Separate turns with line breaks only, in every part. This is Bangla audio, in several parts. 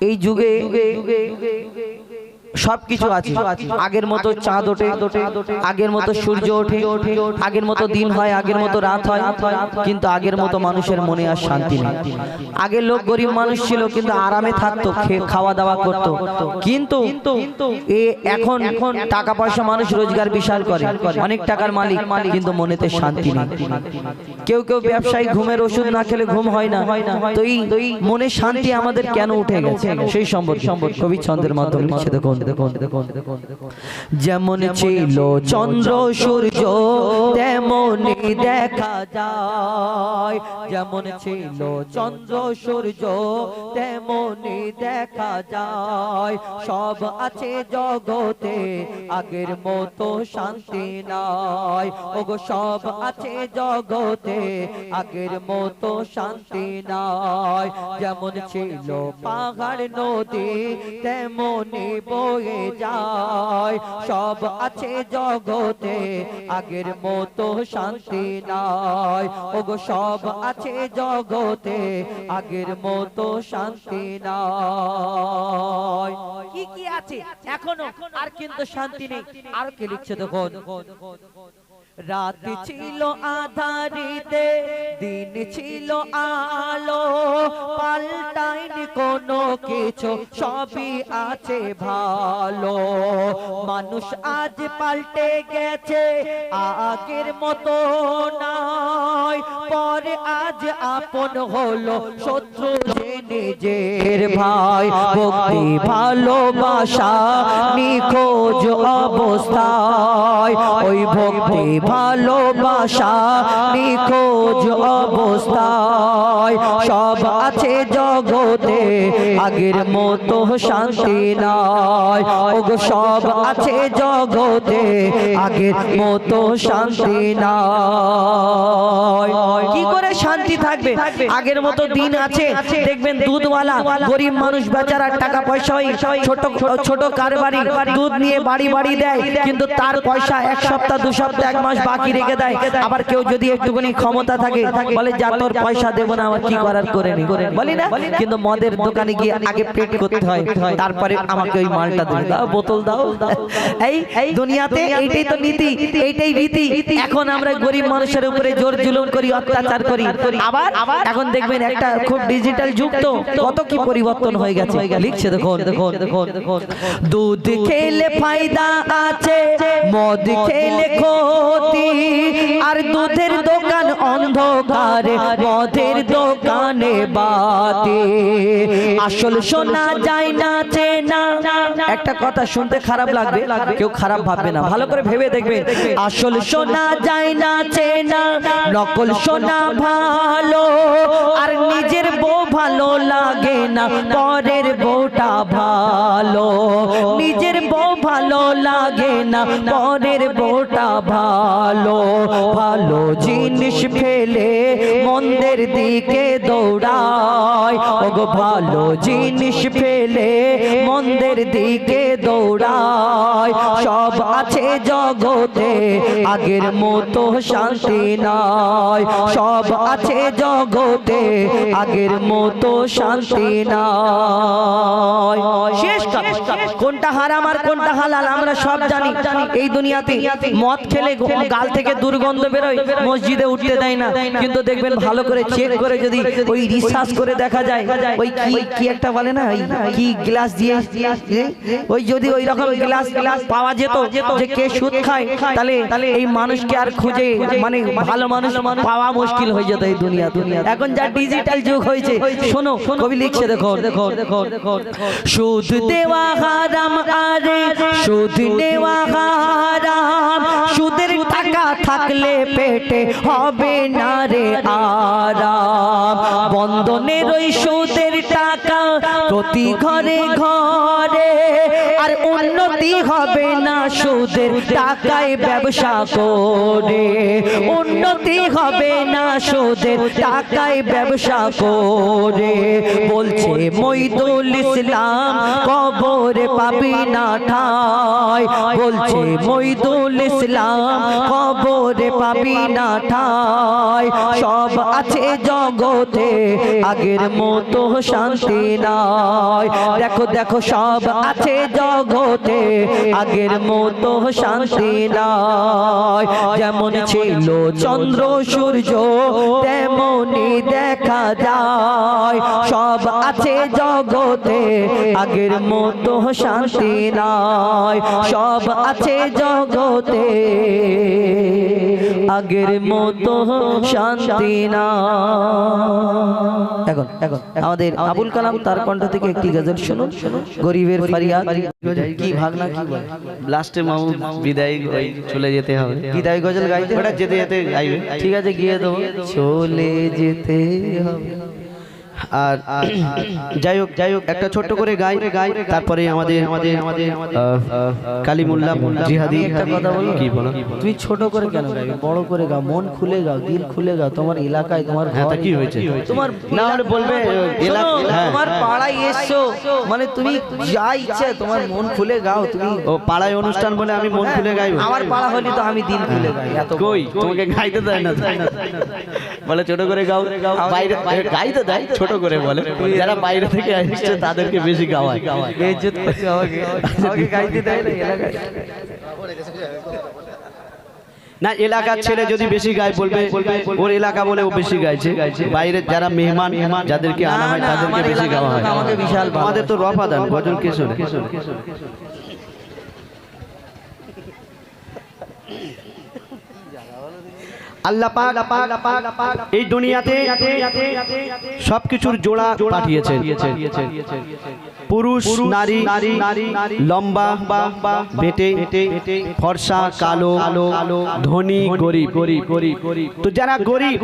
এই যুগে সবকিছু আছে। আগের মতো চাঁদ ওঠে, আগের মতো সূর্য ওঠে, আগের মতো দিন হয়, আগের মতো রাত হয়, কিন্তু আগের মতো মানুষের মনে আর শান্তি নেই। আগের লোক গরিব মানুষ ছিল, কিন্তু আরামে থাকতো খাওয়া দাওয়া করতো। কিন্তু এখন এখন টাকা পয়সা মানুষ রোজগার বিশাল করে, অনেক টাকার মালিক, কিন্তু মনেতে শান্তি নেই। কেউ কেউ ব্যবসায়ী ঘুমের ওষুধ না খেলে ঘুম হয় না। তো এই মনে শান্তি আমাদের কেন উঠে গেছে? সেই সম্পর্কে কবি ছন্দের মাধ্যমে লিখছে যেমন ছিল চন্দ্র, সূর্য তেমনই দেখা যায়। যেমন ছিল চন্দ্র, সূর্য তেমনই দেখা যায়। সব আছে জগতে, আগের মতো শান্তি নাই। ওগো, সব আছে জগতে, আগের মতো শান্তি নাই। যেমন ছিল পাহাড়, নদী, তেমনি বয়ে যায়। সব আছে জগতে, আগের মতো শান্তি নাই। ওগো, সব আছে জগতে, আগের মতো শান্তি নাই। কি কি আছে? এখনও। আর কিন্তু শান্তি নেই। আর কি লিখছে দেখুন? রাত ছিল আধারিতে দিন ছিল আলো। পাল্টাইনি কোনো কিছু সবই আছে ভালো। মানুষ আজ পাল্টে গেছে আগের মতো নয় পরে আজ আপন হলো শত্রু যে নিজের ভাই। ভক্তি ভালোবাসা নিখোঁজ অবস্থায়। ওই ভক্তি ভালোবাসা নিখোঁজ অবস্থায়। সব আছে জগতে, আগের মতো শান্তি নাই। ওগো, সব আছে জগতে, আগের মতো শান্তি নাই। কি করে শান্তি থাকবে? আগের মতো দিন আছে। দেখবেন দুধওয়ালা গরিব মানুষ বেচারা টাকা পয়সা ছোট ছোট কারবারি দুধ নিয়ে বাড়ি বাড়ি দেয়, কিন্তু তার পয়সা এক সপ্তাহ, দু সপ্তাহ, এক মাস বাকি রেখে দেয়। আবার কেউ যদি একটুখানি ক্ষমতা থাকে, বলে, যা তোর পয়সা দেবো না, আমার কি করার? করে নি করে নি। বলি না? কিন্তু মদের দোকানে গিয়ে আগে পেট করতে হয়। তারপরে আমাকে ওই মালটা দেবে দাও বোতল দাও। এই দুনিয়াতে এইটাই তো নীতি। এইটাই রীতি এখন আমরা গরিব মানুষের উপরে জোর জুলুম করি অত্যাচার করি। আবার এখন দেখবেন একটা খুব ডিজিটাল যুগ তো। কত কি পরিবর্তন হয়ে গেছে। লিখছে দেখুন দেখুন দেখুন দুধ খেলে ফায়দা আছে। মদ খেলে ক্ষতি। আর দুধের দোকান অন্ধকারে। মদের দোকানে বাতি আসল শোনা যায় না চেনা। একটা কথা শুনতে খারাপ লাগবে কেউ খারাপ ভাববে না। ভালো করে ভেবে দেখবে আসল শোনা যায় না চেনা। নকল শোনা ভালো আর নিজের বউ ভালো লাগে না পরের বউটা ভালো। নিজের বউ ভালো লাগে না পরের বউটা ভালো। ভালো জিনিস ফেলে মন্দের দিকে দৌড়ায় ওগো ভালো জিনিস পেলে মন্দের দিকে দৌড়ায় সব আছে জগতে, আগের মতো শান্তি নাই। সব আছে জগতে, আগের মতো শান্তি কোনটা হারাম আর কোনটা হালাল, আমরা সব জানি। এই দুনিয়াতে মদ খেলে গাল থেকে দুর্গন্ধ বেরোয়, মসজিদে উঠতে দেয় না। কিন্তু দেখবেন ভালো করে চেক করে যদি ওই রিসার্চ করে দেখা যায়, ওই কি একটা বলে না কি গ্লাস দিয়ে? ওই যদি ওই রকম গ্লাস গ্লাস পাওয়া যেত, যে কে সুদ খায়, তাহলে এই মানুষকে আর খুঁজে মানে ভালো মানুষ পাওয়া মুশকিল হয়ে যেত এই দুনিয়া দুনিয়া এখন যা ডিজিটাল যুগ হয়েছে, শোনো, কবি লিখছে দেখো দেখো দেখো দেখো সুদ দেওয়া হারাম আরে, সুদ নেওয়া হারাম, সুদের টাকা থাকলে পেটে হবে না রে আরাম। বন্ধনের ওই সুদের টাকা প্রতি ঘরে ঘরে, আর উন্নতি হবে না সুদের টাকায় ব্যবসা করে। উন্নতি হবে না সুদের টাকায় ব্যবসা করে। বলছে মইদুল ইসলাম, কবরে পাবি না ঠাই। বলছে মইদুল ইসলাম, কবরে পাবি না ঠাই। সব আছে জগতে, আগের মতো শান্তি নাই। দেখো দেখো, সব আছে জগতে। আগের মতো শান্তি নাই। যেমন ছিল চন্দ্র, সূর্য, তেমনি দেখা যায়। সব আছে জগতে, আগের মতো শান্তি নাই। সব আছে জগতে, আগের মতো শান্তি না এখন এখন, আমাদের আবুল কালাম তার কণ্ঠ থেকে একটি গজল শুনুন। গরিবের ফারিয়াদ। কি ভাগনা কি বলে
লাস্টে মামু বিদায় ওই চলে যেতে হবে।
বিদায় গজল গাইতে
ওটা যেতে যেতে গাইবে।
ঠিক আছে গিয়ে দেবো। চলে যেতে হবে।
আর যাই হোক যাই হোক একটা ছোট্ট করে গাই গাই তারপরে আমাদের আমাদের আমাদের কালিমুল্লাহ জিহাদি।
একটা কথা বলো
কি বলো?
তুই ছোট করে কেন গাইবি? বড় করে গাও মন খুলে গাও দিল খুলে গাও তোমার এলাকায় তোমার
হ্যাঁ তা কি হয়েছে?
তোমার
না হলে বলবে এলাকা হ্যাঁ
তোমার পাড়ায় এসছো মানে তুমি যা ইচ্ছে তোমার মন খুলে গাও তুমি
ও পাড়ায় অনুষ্ঠান বলে আমি মন খুলে গাইবো?
আমার পাড়া হলে তো আমি দিল খুলে গাই এত
কই? তোমাকে গাইতে দেয় না। বলে ছোট করে গাও বাইরে গাইতে দেয়? ছোট করে বলে যারা বাইরে থেকে আসছে তাদেরকে বেশি গাওয়ায়
বেইজ্জত করছে আমাকে। আমাকে গাইতে দেয় না এলাকায়।
না এলাকার ছেলে যদি বেশি গায় বলবে ওর এলাকা বলে ও বেশি গাইছে। বাইরে যারা মেহমান যাদেরকে আনা হয় তাদেরকে বেশি গাওয়া হয়। আমাদের তো রফাদান গজল কেশর আল্লাহ এই দুনিয়াতে সবকিছুর জোড়া পাঠিয়েছেন। পুরুষ নারী লম্বা বেটে ফর্সা কালো ধনী গরিব। তো যারা গরিব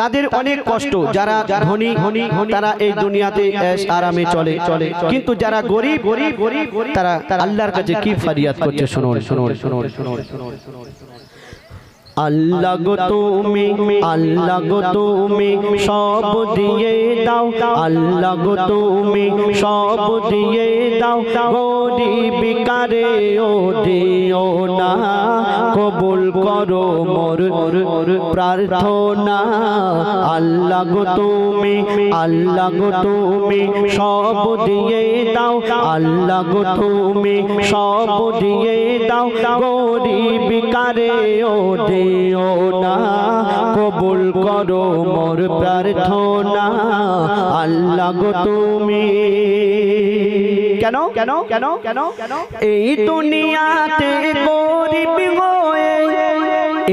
তাদের অনেক কষ্ট। যারা ধনী তারা এই দুনিয়াতে আরামে চলে। চলে কিন্তু যারা গরিব গরিব তারা আল্লাহর কাছে কি ফারিয়াদ করছে? শুনুন শুনুন শুনুন শুনুন। আল্লাহ গো তুমি, আল্লাহ গো তুমি সব দিয়ে দাও। আল্লাহ গো তুমি সব দিয়ে দাও। গরিব কারে ও দিও না। কবুল করো মোর প্রার্থনা। আল্লাহ গো তুমি, আল্লাহ গো তুমি সব দিয়ে দাও। আল্লাহ গো তুমি সব দিয়ে দাও। গরিব কারে ও দিও না কবুল করো মোর প্রার্থনা। আল্লাহ গো তুমি। কেন কেন কেন কেন কেন? এই দুনিয়াতে গরিব হয়ে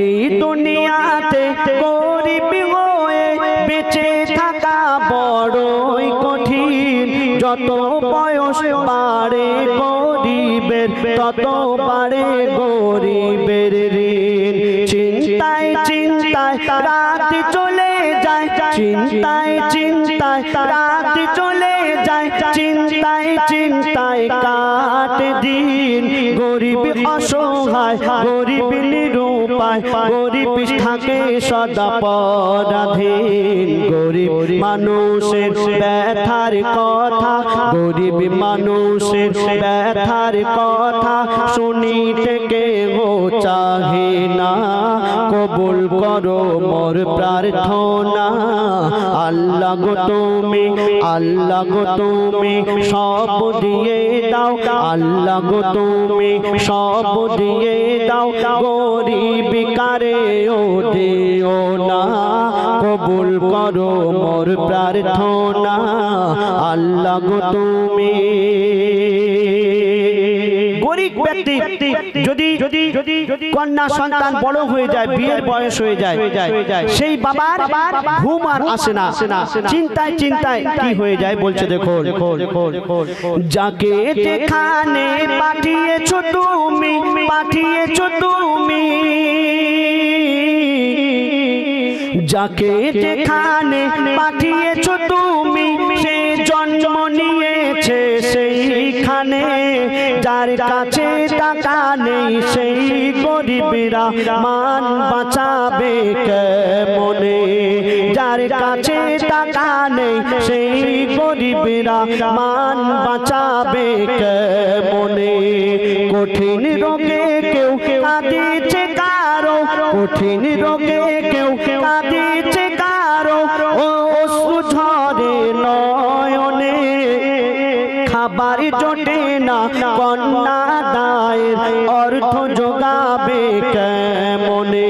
এই দুনিয়াতে গরিব হয়ে বেঁচে থাকা বড়ই কঠিন। যত বয়স বাড়ে গরিবের তত বাড়ে গরিবের চিন্তায় চিন্তায়, রাত চলে যায়, চিন্তায় চিন্তায়, রাত চলে যায়, চিন্তায় চিন্তায়, কাট দিন। গরিব অসহায়, গরিব নিরুপায় গরিব থাকে সদা পরাধীন। গরিব মানুষের ব্যথার কথা। গরিব মানুষের ব্যথার কথা। শুনিতে কেহ চাহে না। কবুল করো মোর প্রার্থনা। আল্লাহ গো তুমি, আল্লাহ গো তুমি সব দিয়ে দাও। আল্লাহ গো তুমি সব দিয়ে দাও। গরিব কারে ও দিও না। কবুল করো মোর প্রার্থনা। আল্লাহ গো তুমি। গরিব ব্যক্তি যদি যদি যদি কন্যা সন্তান বড় হয়ে যায় বিয়ের বয়স হয়ে যায় সেই বাবার ঘুম আর আসে না। চিন্তায় চিন্তায় কি হয়ে যায় বলছে দেখো যাকে যেখানে পাঠিয়েছো তুমি পাঠিয়েছো তুমি। যাকে যেখানে পাঠিয়েছো তুমি যার কাছে টাকা নেই সেই গরিবরা মান বাঁচাবে মনে যার কাছে টাকা নেই সেই গরিবরা মান বাঁচাবে মনে কঠিন রোগে কেউ কাঁদিছে কারও, কঠিন রোগে কেউ কাঁদিছে খাবার জোটে না কন্যা দায়ের অর্থ যোগাবে কেমনে?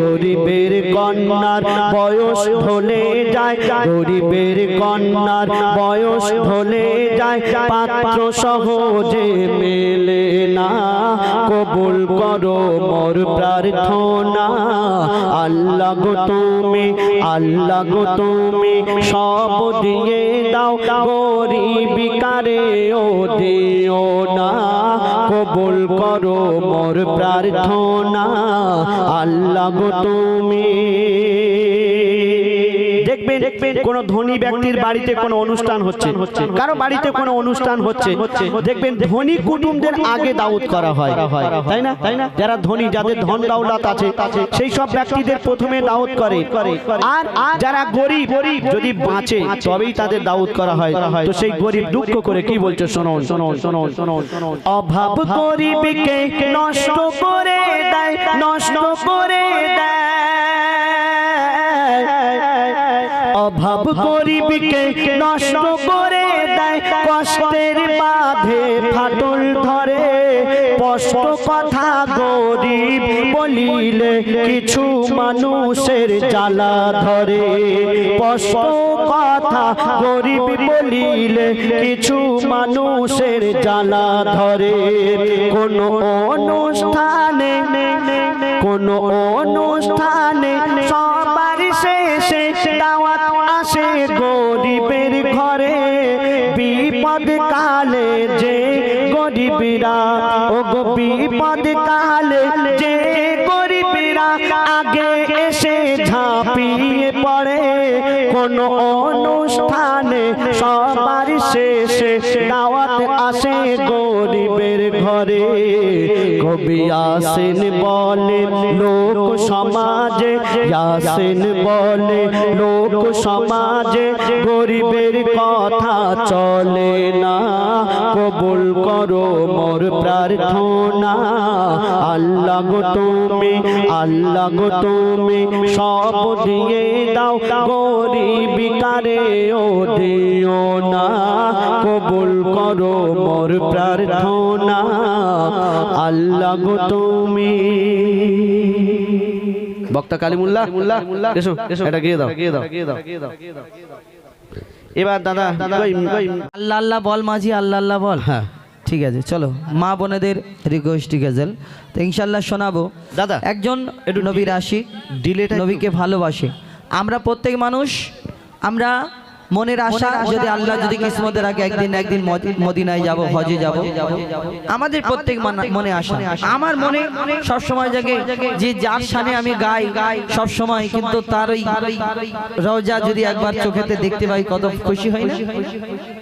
গরিবের কন্যার বয়স ঢলে যায়, গরিবের কন্যার বয়স ঢলে যায়, পাত্র সহজে মেলে না। কবুল করো মোর প্রার্থনা। আল্লাহ গো তুমি, আল্লাহ গো তুমি সব দিয়ে দাও গরিবিকারে ও দিও না। কবুল করো মোর প্রার্থনা। আল্লাহ তুমি দেখবেন কোন ধনী ব্যক্তির বাড়িতে কোনো অনুষ্ঠান হচ্ছে। কারও বাড়িতে কোনো অনুষ্ঠান হচ্ছে। দেখবেন ধনী কুটুমদের আগে দাউদ করা হয়। তাই না? তাই না? যারা ধনী যাদের ধন দাউলাত আছে সেই সব ব্যক্তিদের প্রথমে দাউদ করে। আর যারা গরিব গরিব যদি বাঁচে তবেই তাদের দাউদ করা হয়। তো সেই গরিব দুঃখ করে কি বলছো? শোনো শোনো শোনো শোনো অভাব গরিবকে নষ্ট করে দেয়। নষ্ট করে দেয়। অভাব গরিবকে নষ্ট করে দেয়, কষ্টের বাঁধে ফাটল ধরে। স্পষ্ট কথা গরিব বলিলে কিছু মানুষের জ্বালা ধরে। স্পষ্ট কথা গরিব বলিলে কিছু মানুষের জ্বালা ধরে। কোন অনুষ্ঠানে কোন অনুষ্ঠানে সবার শেষে দাওয়াত গরিবরা ও গোপী পদ কালে যে গরিবরা আগে এসে ঝাঁপিয়ে পড়ে, কোন অনুষ্ঠানে সবার শেষে দাওয়াত আসে গরিবের ঘরে। কবি আসেন বলে, লোক সমাজে, ইয়াসিন বলে, লোক সমাজে, গরিবের কথা চলে না। কবুল করো মোর প্রার্থনা। আল্লাহ গো তুমি, আল্লাহ গো তুমি সব দিয়ে দাও গরিবিকারে ও দিও না। কবুল করো মোর প্রার্থনা। আল্লাহ গো তুমি। বক্তা কালিমুল্লাহ এসো এটা গিয়ে দাও গিয়ে দাও গিয়ে দাও। এবার দাদা কই কই?
আল্লাহ আল্লাহ বল মাঝি আল্লাহ আল্লাহ বল।
হ্যাঁ।
ঠিক আছে চলো। মা বোনেদের রিকোয়েস্ট গেজেল। তো ইনশাল্লাহ শোনাবো।
দাদা
একজন
একটু
নবীর আশিক
ডিলেটা
নবীকে ভালোবাসে। আমরা প্রত্যেক মানুষ আমরা মনের আশা যদি আল্লাহ যদি কিসমতে রাখে একদিন একদিন মদিনায় যাব হজে যাব আমাদের প্রত্যেক মনে আশা। আমার মনে সব সময় জাগে যে যার সামনে আমি গাই সব সময় কিন্তু তার ওই রওজা যদি একবার চোখেতে দেখতে পাই কত খুশি হয় না?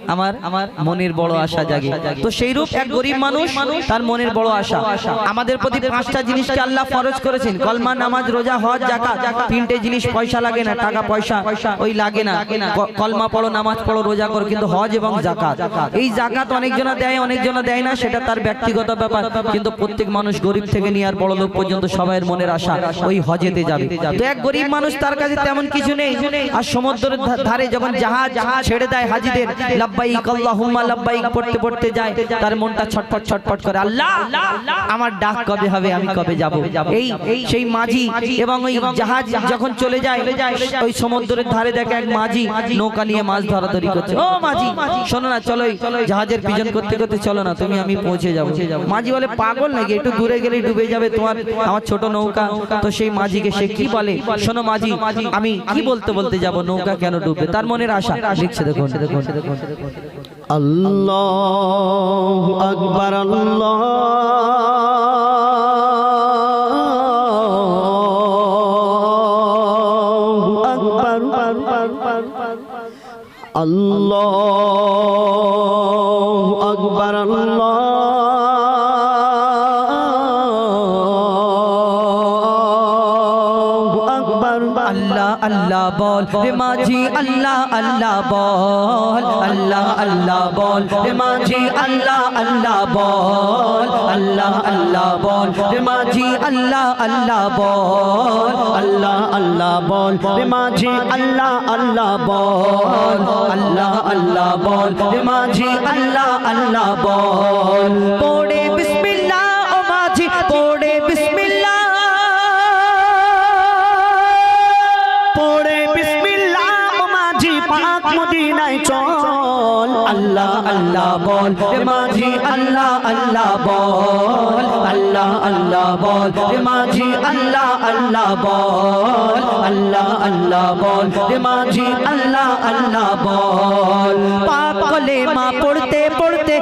আমার আমার মনের বড় আশা জাগে। তো সেই রূপ এক গরিব মানুষ তার মনের বড় আশা। আমাদের প্রতি পাঁচটা জিনিসকে আল্লাহ ফরজ করেছেন। কলমা নামাজ রোজা হজ জাকাত। তিনটে জিনিস পয়সা লাগে না টাকা পয়সা। ওই লাগে না ক- কলমা পড়ো, নামাজ পড়ো, রোজা করো, কিন্তু হজ এবং জাকাত এই জাকাত অনেকজনা দেয় অনেকজনা দেয় না, সেটা তার ব্যক্তিগত ব্যাপার। কিন্তু প্রত্যেক মানুষ গরিব থেকে নিয়ে আর বড় লোক পর্যন্ত সবাইয়ের মনের আশা ওই হজেতে যাবে। তো এক গরিব মানুষ তার কাছে তেমন কিছু নেই। আর সমুদ্রের ধারে যখন জাহাজ ছেড়ে দেয় হাজিদের, লাব্বাইক আল্লাহুম্মা, লাব্বাইক পড়তে পড়তে যায়, তার মনটা ছটফট ছটফট করে, আল্লাহ, আমার ডাক কবে হবে, আমি কবে যাব? এই সেই মাঝি এবং ওই জাহাজ যখন চলে যায়, ওই সমুদ্রের ধারে দেখে এক মাঝি নৌকা নিয়ে মাছ ধরাধরি করছে। ও মাঝি শোনো না চলো জাহাজের পিছন করতে করতে চলো না তুমি আমি পৌঁছে যাব। মাঝি বলে পাগল নাকি? একটু দূরে গেলে ডুবে যাবে তোমার আমার ছোট নৌকা। তো সেই মাঝিকে সে কি বলে? শোনো মাঝি আমি কি বলতে বলতে যাব? নৌকা কেন ডুববে? তার মনের আশা। লিখছে দেখুন দেখুন। দেখুন
আল্লাহ আকবর আল্লাহ আল্লাহ
বল রে মাঝি আল্লাহ আল্লাহ বল আল্লাহ আল্লাহ বল রে মাঝি আল্লাহ আল্লাহ বল আল্লাহ আল্লাহ বল রে মাঝি আল্লাহ আল্লাহ বল
আল্লাহ আল্লাহ বল রে মাঝি আল্লাহ আল্লাহ বল
আল্লাহ আল্লাহ বল রে মাঝি আল্লাহ আল্লাহ বল বল। মাঝি আল্লাহ আল্লাহ বল। আল্লাহ আল্লাহ বল। মাঝি আল্লাহ আল্লাহ বল। আল্লাহ আল্লাহ বল। মাঝি আল্লাহ আল্লাহ বল। পাপ কলে মা পড়তে পড়তে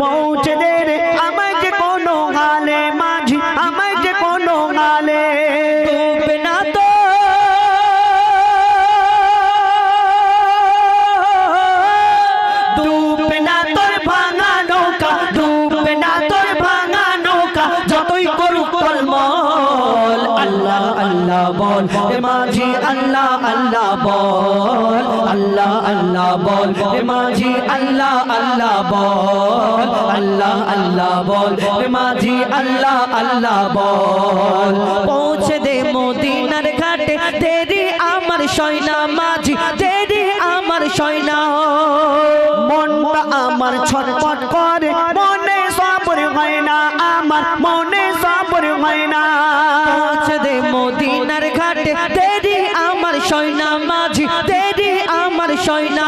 পৌঁছে দে রে। আমায় যে কোনো গালে মাঝি আমায় যে কোনো গালে
না তো। ডুবে না তোর ভাঙা নৌকা ডুবে না তোর ভাঙা নৌকা যতই করুক কলমল আল্লাহ আল্লাহ বল মাঝি আল্লাহ আল্লাহ বল। আল্লাহ আল্লাহ বল মাঝি আল্লাহ আল্লাহ বল। আল্লাহ আল্লাহ বল। মাঝি, আল্লাহ আল্লাহ বল। পৌঁছে দে মদিনার ঘাটে। তেরি আমার সয়না মাঝি তেরি আমার সয়না।
মনটা আমার ছটপট করে। মনে সবর হয় না আমার, মনে সবর হয় না।
পৌঁছে দে মদিনার ঘাটে। তেরি আমার সয়না মাঝি তেরি আমার সয়না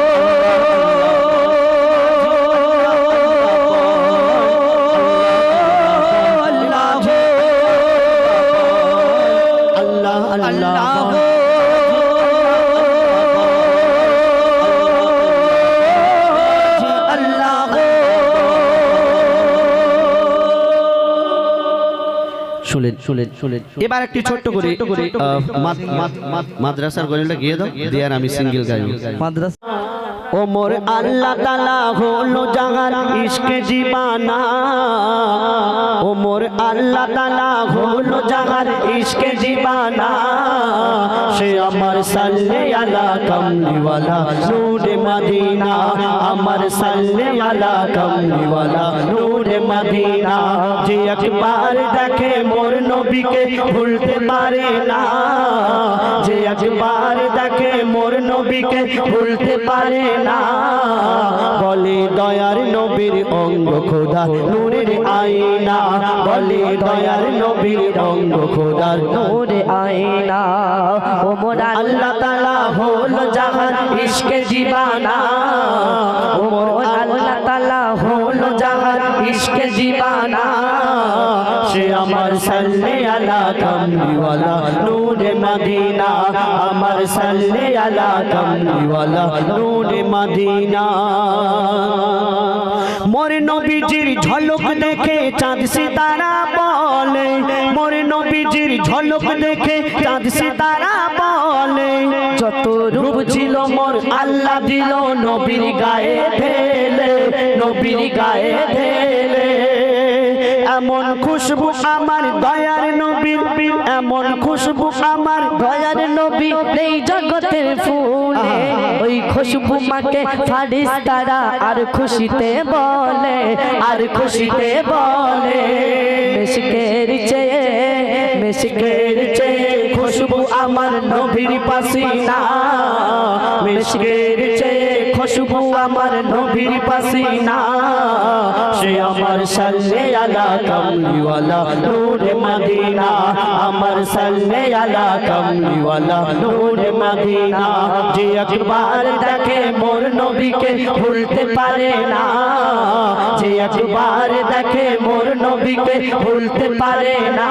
এবার একটি ছোট্ট করে মাদ্রাসার গজলটা গিয়ে দাও দিয়ে আর আমি সিঙ্গেল গাইব।
মাদ্রাসা
ওমর আল্লাহ তালা হলো জাগার ইশকে জীবানা। ওমর আল্লাহ তালা হলো জাগার ইশকে জীবানা। সে আমার সাল্লে আলা কমলিওয়ালা নূরে মদিনা। আমার সাল্লে আলা কমলিওয়ালা নূরে মদিনা। যে একবার দেখে মোর নবীকে ভুলতে পারে না। যে একবার দেখে নবীকে ভুলতে পারে না। বলে, দয়ার নবীর অঙ্গ খোদা নূরের আয়না। বলে, দয়ার নবীর অঙ্গ খোদার নূরে আয়না। ও মোরা আল্লাহ তালা হল জাহান ইশকে জীবানা। ও মোর আল্লাহ তালা হল জাহান ইশকে জীবানা। আমার সাল্লে আলা কমলিওয়ালা নূরে মদিনা আমার সাল্লে আলা কমলিওয়ালা নূরে মদিনা মোর নবীজির ঝলক দেখে চাঁদ সিতারা বলে মোর নবীজির ঝলক দেখে চাঁদ সিতারা বলে যত রূপ ছিল মোর আল্লাহ দিল নবীর গায়ে ঢেলে নবীর গায়ে ঢেলে এমন খুশবু আমার দয়ার নবীর, এমন খুশবু আমার দয়ার নবী
এই জগতের ফুলে। ওই খুশবু মাকে ফারিস তারা আর খুশিতে বলে, আর খুশিতে বলে, মেশকের চেয়ে মেশকের চেয়ে খুশবু
আমার নবীর পাসিনা মিশকের চেয়ে খুশবু আমার নবীর পাসিনা। সে আমার সাল্লে আলা কামলিওয়ালা নূর মদিনা। আমার সাল্লে আলা কামলিওয়ালা নূর মদিনা। যে একবার দেখে মোর নবীকে ভুলতে পারে না। যে একবার দেখে মোর নবীকে ভুলতে পারে না।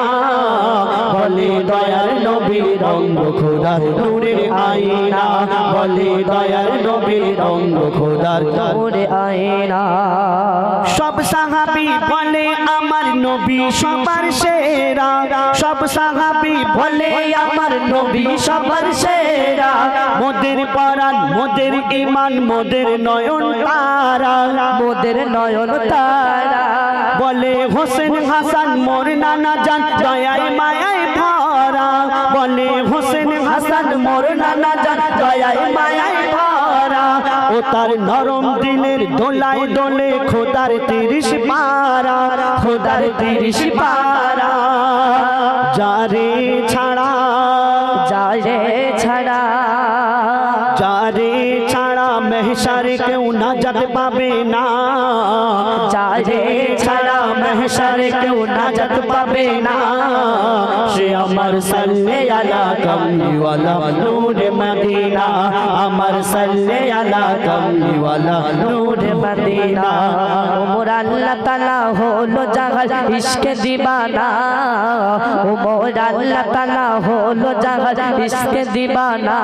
বলে দয়ার নবীর রঙ্গ খোদার নূরের আইনা বলে দয়ার নবীর রঙ্গ খোদার
ওরে আয়না।
সব সাহাবি বলে আমার নবী সবার সেরা। সব সাহাবি বলে আমার নবী সবার সেরা। মোদের পরাণ মোদের ইমান মোদের নয়ন তারা।
মোদের নয়ন তারা।
বলে হোসেন হাসান মোর নানা জান দয়ায় মায়ায় ভরা। বলে হোসেন হাসান মোর নানা জান দয়ায় মায়ায় তার নরম দিলের দোলায় দোলে খোদার তিরিশ পারা, খোদার তিরিশ পারা। যারে ছাড়া
যারে ছাড়া
যারে ছাড়া মেহসারে কেউ না যেতে পাবে না।
যারে
মেহসারে কেউ না যেতে পাবে না সে আমার সাল্লে আলা কমলিওয়ালা নূর মদিনা আমার সাল্লে আলা কমলিওয়ালা নূর মদিনা
ওমর আল্লাহ তালা হলো জাহাজ ইশকে দিবানা ওমর আল্লাহ তালা হলো জাহাজ ইশকে দিবানা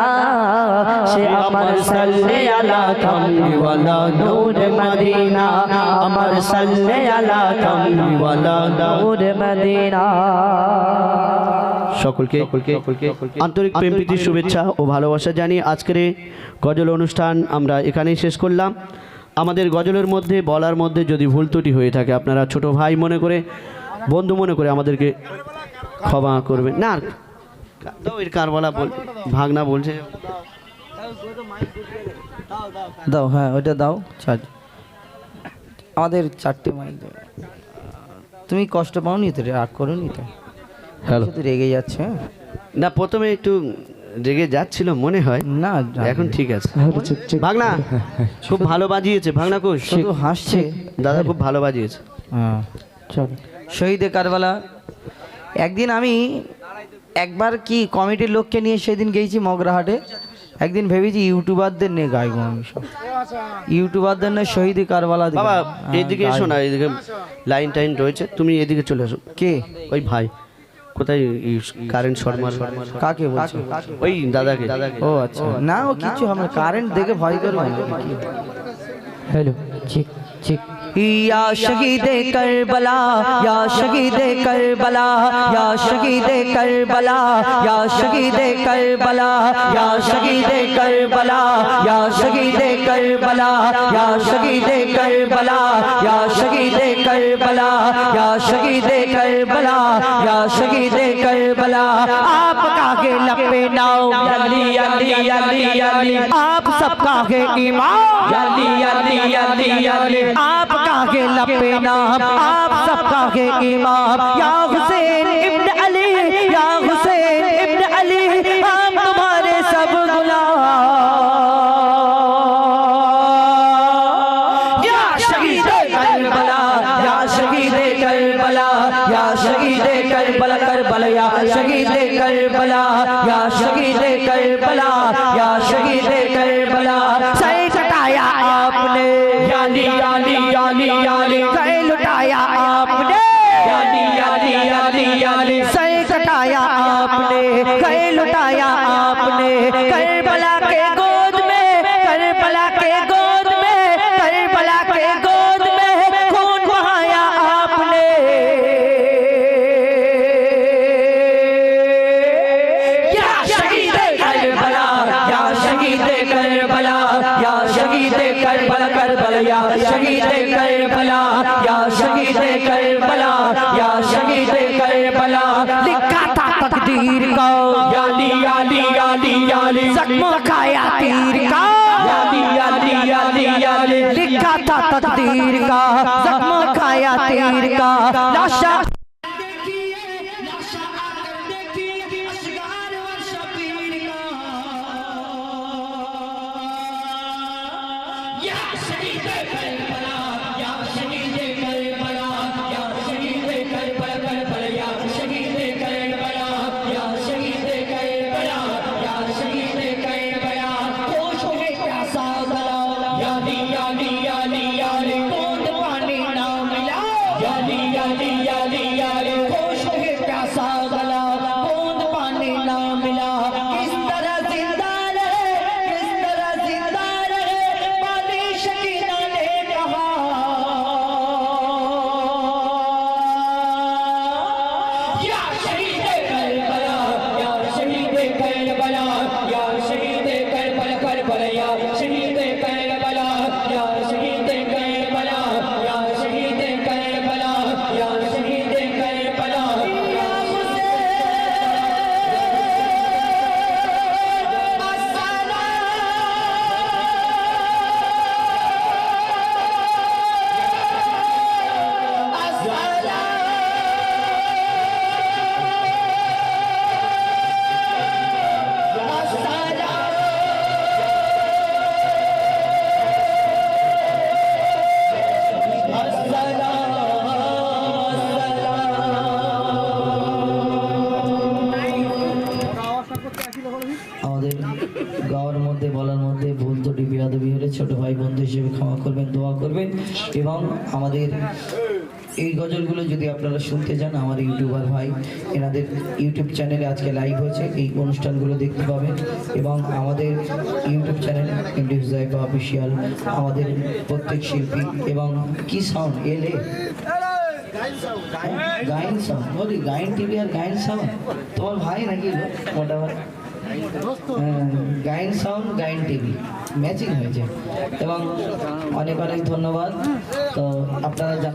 সে
আমার সাল্লে আলা কমলিওয়ালা নূর মদিনা আমার সাল্লে আলা কমলিওয়ালা
নূর মদিনা
সকলকে আন্তরিক প্রেম প্রীতির শুভেচ্ছা ও ভালোবাসা জানিয়ে আজকের গজল অনুষ্ঠান আমরা এখানেই শেষ করলাম। আমাদের গজলের মধ্যে বলার মধ্যে যদি ভুল ত্রুটি হয়ে থাকে আপনারা ছোট ভাই মনে করে বন্ধু মনে করে আমাদেরকে ক্ষমা করবেন। না এর কার বলা বল ভাগনা বলছে।
দাও হ্যাঁ ওইটা দাও চার আমাদের চারটে মাইক দাও। তুমি কষ্ট পাওনি তো রাগ করোনি তো?
হ্যালো
শুধু রেগে যাচ্ছে হ্যাঁ?
না প্রথমে একটু রেগে যাচ্ছিল মনে হয়।
না
এখন ঠিক আছে। ভাগনা খুব ভালো বাজিয়েছে ভাগনা কোষ
শুধু হাসছে।
দাদা খুব ভালো বাজিয়েছে।
হ্যাঁ।
চলো।
শহীদে কারবালা একদিন আমি একবার কি কমিটির লোককে নিয়ে সেদিন গেছি মগরাহাটে। একদিন ভেবেছি ইউটিউবারদের নিয়ে গাইবো আমি সব। ইউটিউবারদের নিয়ে শহীদে কারবালা দিবো।
বাবা
হ্যাঁ,
এদিকে এসো না এদিকে লাইন টাইন রয়েছে তুমি এদিকে চলে আসো
কে?
ওই ভাই কোথায় কারেন্ট শর্ট মার
কাকে বলছো?
ওই দাদাকে।
ও আচ্ছা। না ও কিছু হবে না কারেন্ট দেখে ভয় করবে না কি
হ্যালো
یا شہید کربلا یا شہید کربلا یا شہید کربلا یا شہید کربلا یا شہید کربلا یا شہید کربلا یا شہید کربلا یا شہید کربلا یا شہید کربلا یا شہید کربلا آپ کا کے لپے ناؤ علی علی علی آپ سب کا ہے ایمان علی علی علی علی آپ کا ہے لبنا آپ سب کا ہے ایمان۔ یا حسین یا شہید کربلا یا شہید کر পীর কা এবং আমাদের এই গজলগুলো যদি আপনারা শুনতে চান, আমার ইউটিউবার ভাই, এনাদের ইউটিউব চ্যানেলে আজকে লাইভ হয়েছে, এই অনুষ্ঠানগুলো দেখতে পাবেন। এবং আমাদের ইউটিউব চ্যানেল ইন্ডিউস জায়গা অফিসিয়াল আমাদের প্রত্যেক শিল্পী এবং কি সাউন্ড এলে গাইন সাউন্ড বলি গাইন টিভি আর গাইন সাউন্ড তোমার ভাই নাকি গো? Gayen sound Gayen TV. Matching হয়েছে। এবং অনেক অনেক ধন্যবাদ। তো আপনারা